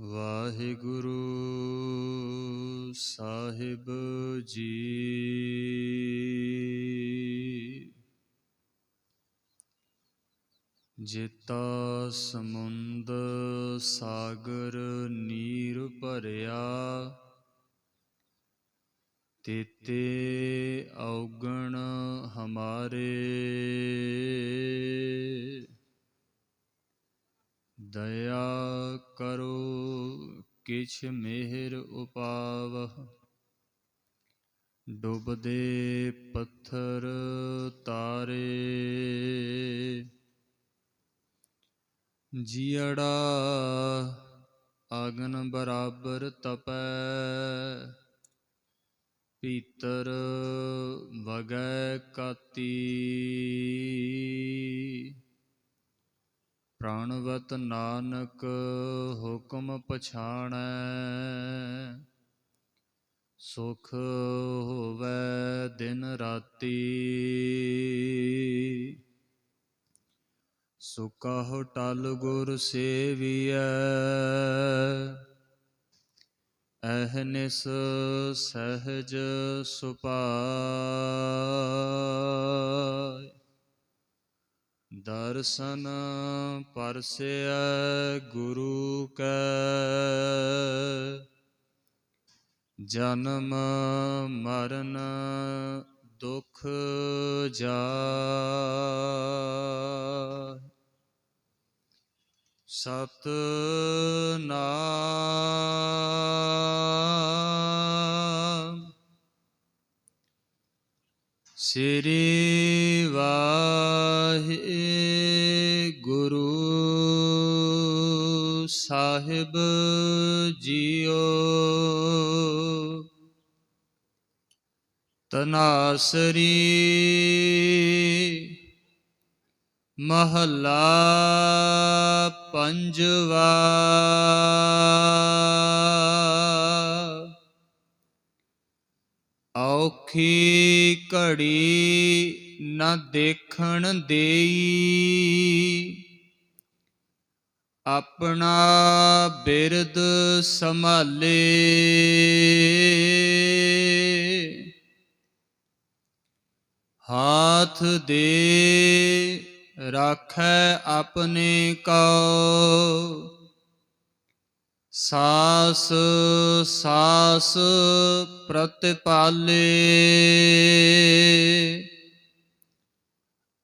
ਵਾਹਿਗੁਰੂ ਸਾਹਿਬ ਜੀ। ਜੇਤਾ ਸਮੁੰਦ ਸਾਗਰ ਨੀਰ ਭਰਿਆ ਤੇਤੇ ਔਗਣ ਹਮਾਰੇ। ਦਇਆ ਕਰੋ, ਕਿਛ ਮਿਹਰ ਉਪਾਵਹ। ਡੁੱਬਦੇ ਪੱਥਰ ਤਾਰੇ ਜੀੜਾ ਆਗਨ ਬਰਾਬਰ ਤਪੈ, ਭੀਤਰ ਵਗੈ ਕਾਤੀ। ਪ੍ਰਣਵਤ ਨਾਨਕ ਹੁਕਮ ਪਛਾਣੈ, ਸੁਖ ਹੋਵੇ ਦਿਨ ਰਾਤੀ। ਸੁਕਹੁ ਟਲ ਗੁਰ ਸੇਵੀਐ ਅਹਨਿਸ ਸਹਜ ਸੁਪਾਇ ਦਰਸ਼ਨ ਪਰਸੈ ਗੁਰੂ ਕੈ। ਜਨਮ ਮਰਨ ਦੁਖ ਜਾਇ। ਸਤ ਨਾਮ ਸ੍ਰੀ ਵਾਹਿਗੁਰੂ ਸਾਹਿਬ ਜੀਓ। ਤਨਾਸਰੀ ਮਹੱਲਾ ਪੰਜਵਾ। ਔਖੀ ਘੜੀ ਨਾ ਦੇਖਣ ਦੇਈ। ਆਪਣਾ ਬਿਰਦ ਸੰਭਾਲੇ। ਹਾਥ ਦੇ ਰਾਖੈ ਆਪਣੇ ਕੋ। ਸਾਸ ਸਾਸ ਪ੍ਰਤਿਪਾਲੇ।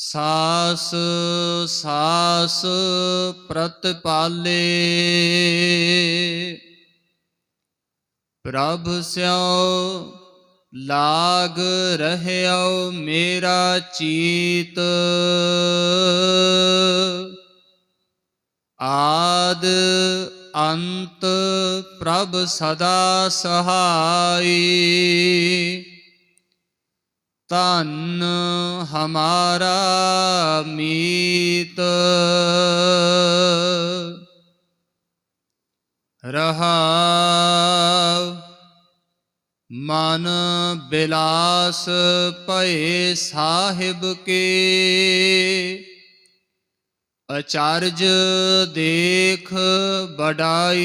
ਸਾਸ ਸਾਸ ਪ੍ਰਤਪਾਲੇ। ਪ੍ਰਭ ਸਿਓ ਲਾਗ ਰਹਿਓ ਮੇਰਾ ਚੀਤ। ਆਦ ਅੰਤ ਪ੍ਰਭ ਸਦਾ ਸਹਾਈ। ਤਨ ਹਮਾਰਾ ਮੀਤ। ਰਹਾ ਮਨ ਬਿਲਾਸ ਭਏ ਸਾਹਿਬ ਕੇ। ਅਚਾਰਜ ਦੇਖ ਬੜਾਈ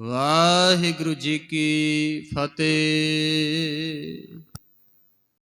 ਵਾਹਿਗੁਰੂ ਜੀ ਕੀ ਫਤਿਹ।